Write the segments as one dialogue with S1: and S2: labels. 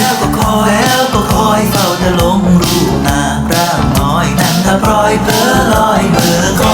S1: แล้วก็คอยแล้วก็คอยเฝ้าเธอลงรูปนาร่างน้อยนั่นถ้าพลอยเพลอลอยเบื่อคอ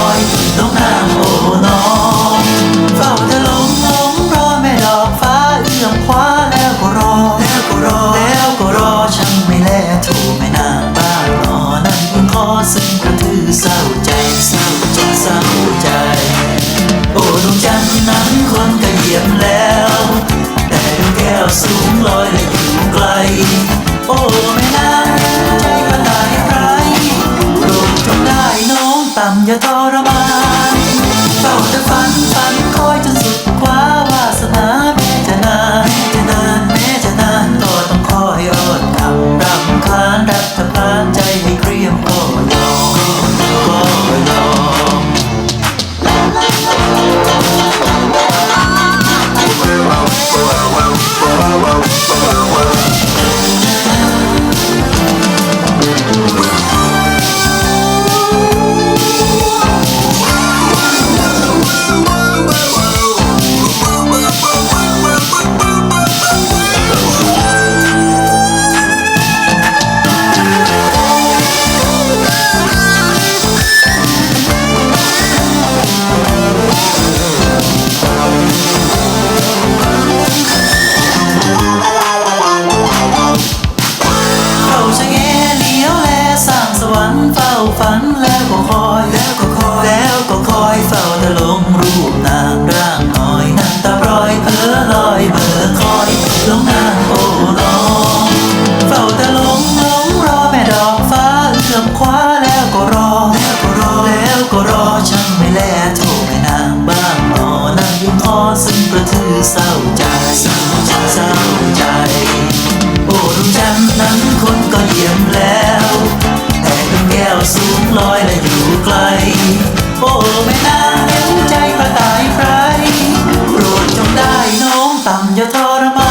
S1: Hangi tarama ันแล้วก็คอยแล้วก็คอยแล้วก็คอยเฝ้าตะอลงรูปนางร่างหน่อยนางตาปลอยเพ้อลอยเบอคอยลงนางโอ้ลงเฝ้าตะอลงลงรอแม่ดอกฟ้าเอื้อมคว้าแล้วก็รอแล้วก็รอแล้วก็รอช่างไม่แลโทรแม่นางบ้างหนอนางยิ้มอ้อซึ่งกระทือเศร้าใจเศร้าใจเศร้าใจโอ้ดวงจันทร์นั้นคนก็เยี่ยมแล้ว สูงลอยและอยู่ไกล โอ้แม่นางเห็นใจกระต่ายใครโปรดจงได้น้องต่ำอย่าทรมาน